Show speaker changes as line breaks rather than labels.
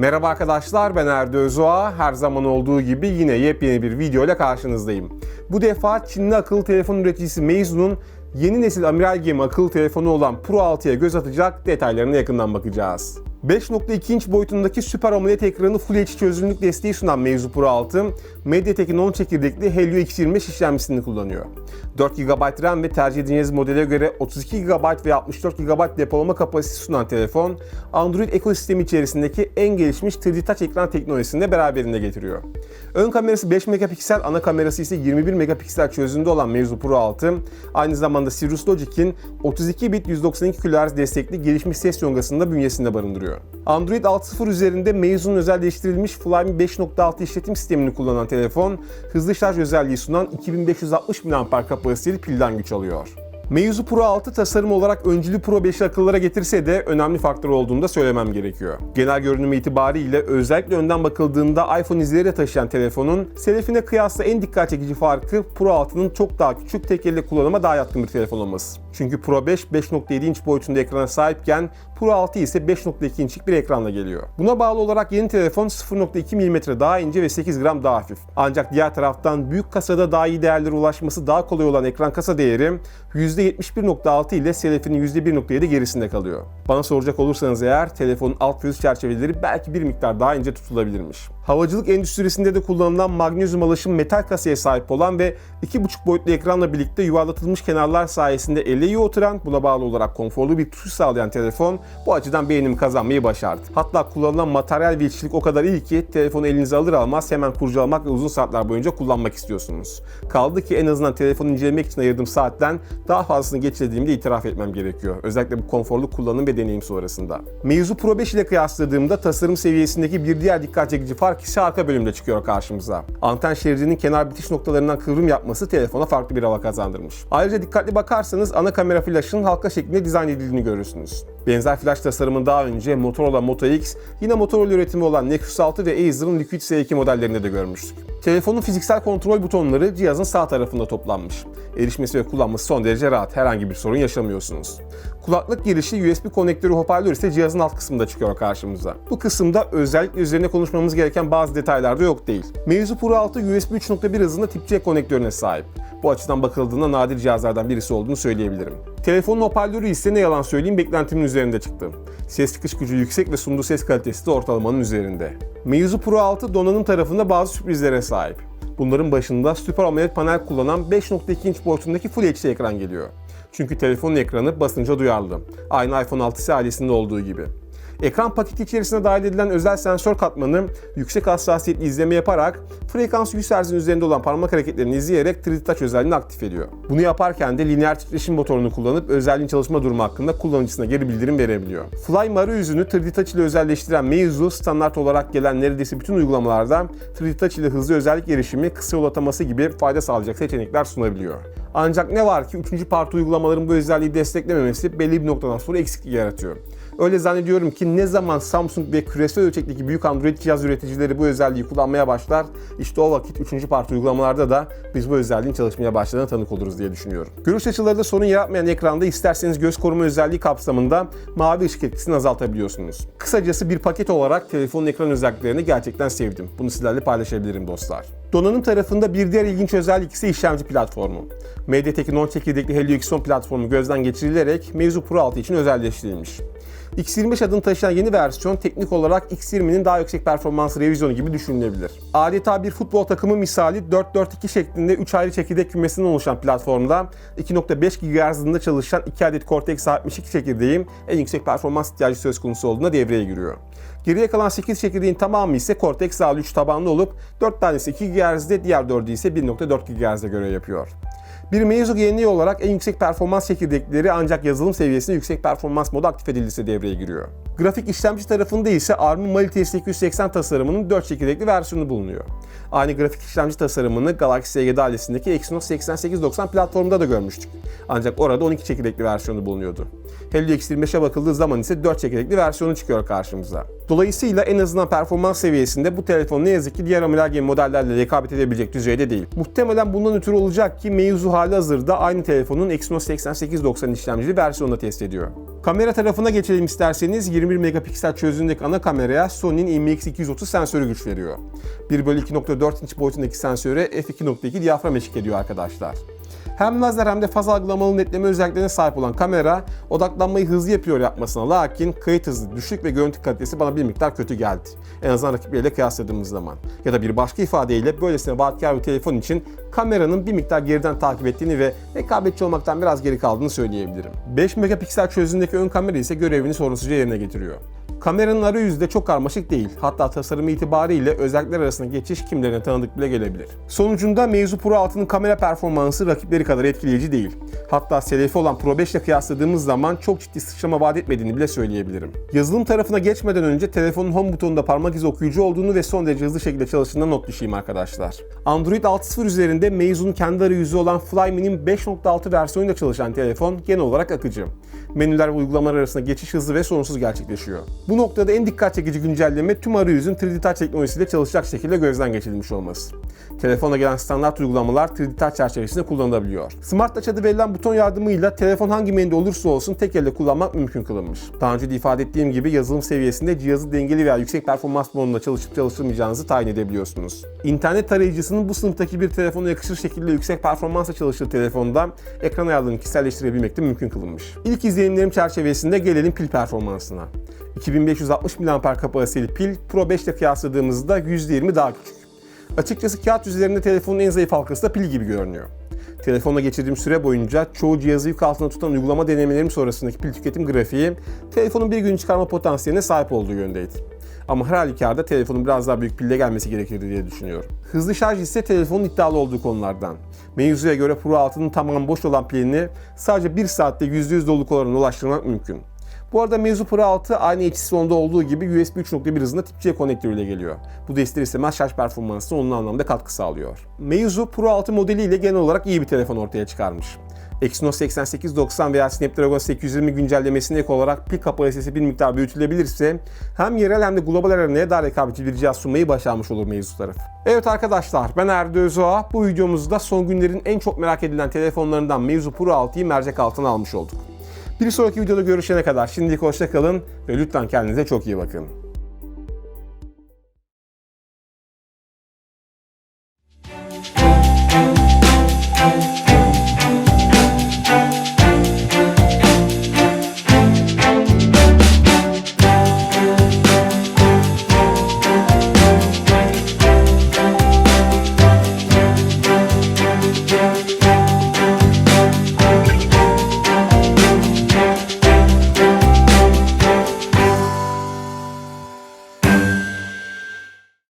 Merhaba arkadaşlar ben Erdi Özoğa. Her zaman olduğu gibi yine yepyeni bir video ile karşınızdayım. Bu defa Çinli akıllı telefon üreticisi Meizu'nun yeni nesil amiral gemi akıllı telefonu olan Pro 6'ya göz atacak detaylarına yakından bakacağız. 5.2 inç boyutundaki Super AMOLED ekranı Full HD çözünürlük desteği sunan Meizu Pro 6, MediaTek'in 10 çekirdekli Helio X25 işlemcisini kullanıyor. 4 GB RAM ve tercih edeceğiniz modele göre 32 GB ve 64 GB depolama kapasitesi sunan telefon, Android ekosistemi içerisindeki en gelişmiş 3D Touch ekran teknolojisini de beraberinde getiriyor. Ön kamerası 5 megapiksel, ana kamerası ise 21 megapiksel çözünürlüğünde olan Meizu Pro 6, aynı zamanda Cirrus Logic'in 32 bit 192 kHz destekli gelişmiş ses yongasını da bünyesinde barındırıyor. Android 6.0 üzerinde Meizu'nun özelleştirilmiş Flyme 5.6 işletim sistemini kullanan telefon, hızlı şarj özelliği sunan 2560 mAh kapasiteli pilden güç alıyor. Meizu Pro 6 tasarım olarak öncülü Pro 5'i akıllara getirse de önemli faktör olduğunu da söylemem gerekiyor. Genel görünümü itibariyle özellikle önden bakıldığında iPhone izleri taşıyan telefonun selefine kıyasla en dikkat çekici farkı Pro 6'nın çok daha küçük tek elle kullanıma daha yatkın bir telefon olması. Çünkü Pro 5 5.7 inç boyutunda ekrana sahipken Pro 6 ise 5.2 inçlik bir ekranla geliyor. Buna bağlı olarak yeni telefon 0.2 mm daha ince ve 8 gram daha hafif. Ancak diğer taraftan büyük kasada daha iyi değerlere ulaşması daha kolay olan ekran kasa değeri %71.6 ile selefinin %1.7 gerisinde kalıyor. Bana soracak olursanız eğer telefonun alt yüz çerçeveleri belki bir miktar daha ince tutulabilirmiş. Havacılık endüstrisinde de kullanılan magnezyum alaşım metal kasaya sahip olan ve 2.5 boyutlu ekranla birlikte yuvarlatılmış kenarlar sayesinde elle iyi oturan, buna bağlı olarak konforlu bir tutuş sağlayan telefon bu açıdan beğenimi kazanmayı başardı. Hatta kullanılan materyal ve işçilik o kadar iyi ki telefonu elinize alır almaz hemen kurcalamak ve uzun saatler boyunca kullanmak istiyorsunuz. Kaldı ki en azından telefonu incelemek için ayırdığım saatten daha fazlasını geçirdiğimi de itiraf etmem gerekiyor. Özellikle bu konforlu kullanım ve deneyim sonrasında. Meizu Pro 5 ile kıyasladığımda tasarım seviyesindeki bir diğer dikkat çekici fark ise arka bölümde çıkıyor karşımıza. Anten şeridinin kenar bitiş noktalarından kıvrım yapması telefona farklı bir hava kazandırmış. Ayrıca dikkatli bakarsanız ana kamera flaşının halka şeklinde dizayn edildiğini görürsünüz. Benzer flash tasarımını daha önce Motorola Moto X, yine Motorola üretimi olan Nexus 6 ve Acer'ın Liquid S2 modellerinde de görmüştük. Telefonun fiziksel kontrol butonları cihazın sağ tarafında toplanmış. Erişmesi ve kullanması son derece rahat, herhangi bir sorun yaşamıyorsunuz. Kulaklık girişi USB konnektörü hoparlör ise cihazın alt kısmında çıkıyor karşımıza. Bu kısımda özellikle üzerine konuşmamız gereken bazı detaylar da yok değil. Meizu Pro 6 USB 3.1 hızında tip C konnektörüne sahip. Bu açıdan bakıldığında nadir cihazlardan birisi olduğunu söyleyebilirim. Telefonun hoparlörü ise ne yalan söyleyeyim beklentimin üzerinde çıktı. Ses çıkış gücü yüksek ve sunduğu ses kalitesi de ortalamanın üzerinde. Meizu Pro 6 donanım tarafında bazı sürprizlere sahip. Bunların başında Super AMOLED panel kullanan 5.2 inç boyutundaki Full HD ekran geliyor. Çünkü telefonun ekranı basınca duyarlı. Aynı iPhone 6 ailesinde olduğu gibi. Ekran paketi içerisine dahil edilen özel sensör katmanı yüksek hassasiyetli izleme yaparak frekans 100 Hz'in üzerinde olan parmak hareketlerini izleyerek 3D Touch özelliğini aktif ediyor. Bunu yaparken de lineer titreşim motorunu kullanıp özelliğin çalışma durumu hakkında kullanıcısına geri bildirim verebiliyor. Fly arayüzünü 3D Touch ile özelleştiren Meizu standart olarak gelen neredeyse bütün uygulamalarda 3D Touch ile hızlı özellik erişimi, kısa yol ataması gibi fayda sağlayacak seçenekler sunabiliyor. Ancak ne var ki 3. parti uygulamaların bu özelliği desteklememesi belli bir noktadan sonra eksiklik yaratıyor. Öyle zannediyorum ki ne zaman Samsung ve küresel ölçekteki büyük Android cihaz üreticileri bu özelliği kullanmaya başlar, işte o vakit 3. parti uygulamalarda da biz bu özelliğin çalışmaya başladığına tanık oluruz diye düşünüyorum. Görüş açıları sorun yaratmayan ekranda isterseniz göz koruma özelliği kapsamında mavi ışık etkisini azaltabiliyorsunuz. Kısacası bir paket olarak telefonun ekran özelliklerini gerçekten sevdim. Bunu sizlerle paylaşabilirim dostlar. Donanım tarafında bir diğer ilginç özellik ise işlemci platformu. MediaTek'in 10 çekirdekli Helio X10 platformu gözden geçirilerek Meizu Pro 6 için özelleştirilmiş. X25 adını taşıyan yeni versiyon teknik olarak X20'nin daha yüksek performans revizyonu gibi düşünülebilir. Adeta bir futbol takımı misali 4-4-2 şeklinde 3 ayrı çekirdek kümesinden oluşan platformda 2.5 GHz hızında çalışan 2 adet Cortex A72 çekirdeğin en yüksek performans ihtiyacı söz konusu olduğunda devreye giriyor. Geriye kalan 8 çekirdeğin tamamı ise Cortex A3 tabanlı olup 4 tanesi 2 GHz'de, diğer 4'ü ise 1.4 GHz'de görev yapıyor. Bir Meizu yeniği olarak en yüksek performans çekirdekleri ancak yazılım seviyesinde yüksek performans modu aktif edildiyse devreye giriyor. Grafik işlemci tarafında ise ARM'ın Mali TS880 tasarımının 4 çekirdekli versiyonu bulunuyor. Aynı grafik işlemci tasarımını Galaxy S7 ailesindeki Exynos 8890 platformunda da görmüştük. Ancak orada 12 çekirdekli versiyonu bulunuyordu. Helio X25'e bakıldığı zaman ise 4 çekirdekli versiyonu çıkıyor karşımıza. Dolayısıyla en azından performans seviyesinde bu telefon ne yazık ki diğer amiral gemi modellerle rekabet edebilecek düzeyde değil. Muhtemelen bundan ötürü olacak ki Meizu hali hazırda aynı telefonun Exynos 8890 işlemcili versiyonunda test ediyor. Kamera tarafına geçelim isterseniz 21 megapiksel çözünürlüğündeki ana kameraya Sony'nin IMX230 sensörü güç veriyor. 1 bölü 2.4 inç boyutundaki sensöre f2.2 diyafram eşlik ediyor arkadaşlar. Hem lazer hem de faz algılamalı netleme özelliklerine sahip olan kamera odaklanmayı hızlı yapıyor yapmasına lakin kayıt hızı düşük ve görüntü kalitesi bana bir miktar kötü geldi. En azından rakipleriyle kıyasladığımız zaman. Ya da bir başka ifadeyle böylesine vaatkar bir telefon için kameranın bir miktar geriden takip ettiğini ve rekabetçi olmaktan biraz geri kaldığını söyleyebilirim. 5 megapiksel çözünürlüğündeki ön kamera ise görevini sorunsuzca yerine getiriyor. Kameranın arayüzü de çok karmaşık değil. Hatta tasarımı itibariyle özellikler arasında geçiş kimlerine tanıdık bile gelebilir. Sonucunda Meizu Pro 6'nın kamera performansı rakipleri kadar etkileyici değil. Hatta selefi olan Pro 5 ile kıyasladığımız zaman çok ciddi sıçrama vaat etmediğini bile söyleyebilirim. Yazılım tarafına geçmeden önce telefonun home butonunda parmak izi okuyucu olduğunu ve son derece hızlı şekilde çalıştığına not düşeyim arkadaşlar. Android 6.0 üzerinde Meizu'nun kendi arayüzü olan Flyme'nin 5.6 versiyonuyla çalışan telefon genel olarak akıcı. Menüler ve uygulamalar arasında geçiş hızlı ve sorunsuz gerçekleşiyor. Bu noktada en dikkat çekici güncelleme tüm arayüzün 3D Touch teknolojisiyle çalışacak şekilde gözden geçirilmiş olması. Telefona gelen standart uygulamalar 3D Touch çerçevesinde kullanılabiliyor. Smart Touch adı verilen buton yardımıyla telefon hangi menüde olursa olsun tek elde kullanmak mümkün kılınmış. Daha önce de ifade ettiğim gibi yazılım seviyesinde cihazı dengeli veya yüksek performans modunda çalışıp çalıştırmayacağınızı tayin edebiliyorsunuz. İnternet tarayıcısının bu sınıftaki bir telefona yakışır şekilde yüksek performansla çalıştığı telefonda ekran ayarlarını kişiselleştirebilmek de mümkün kılınmış. İlk izlenimlerim çerçevesinde gelelim pil performansına. 2560 mAh kapasiteli pil Pro 5 ile kıyasladığımızda %20 daha küçük. Açıkçası kağıt üzerinde telefonun en zayıf halkası da pil gibi görünüyor. Telefonla geçirdiğim süre boyunca çoğu cihazı yük altında tutan uygulama denemelerim sonrasındaki pil tüketim grafiği telefonun bir gün çıkarma potansiyeline sahip olduğu yöndeydi. Ama her halükarda telefonun biraz daha büyük pille gelmesi gerekirdi diye düşünüyorum. Hızlı şarj ise telefonun iddialı olduğu konulardan. Mevzuya göre Pro 6'nın tamamen boş olan pilini sadece 1 saatte %100 doluluk oranına ulaştırmak mümkün. Bu arada Meizu Pro 6 aynı H-Son'da olduğu gibi USB 3.1 hızında tip C konnektörüyle geliyor. Bu da ister istemez şarj performansına onun anlamda katkı sağlıyor. Meizu Pro 6 modeliyle genel olarak iyi bir telefon ortaya çıkarmış. Exynos 8890 veya Snapdragon 820 güncellemesine ek olarak pil kapasitesi bir miktar büyütülebilirse hem yerel hem de global arenaya daha rekabetçi bir cihaz sunmayı başarmış olur Meizu tarafı. Evet arkadaşlar ben Erdi Özoğa. Bu videomuzda son günlerin en çok merak edilen telefonlarından Meizu Pro 6'yı mercek altına almış olduk. Bir sonraki videoda görüşene kadar şimdilik hoşça kalın ve lütfen kendinize çok iyi bakın.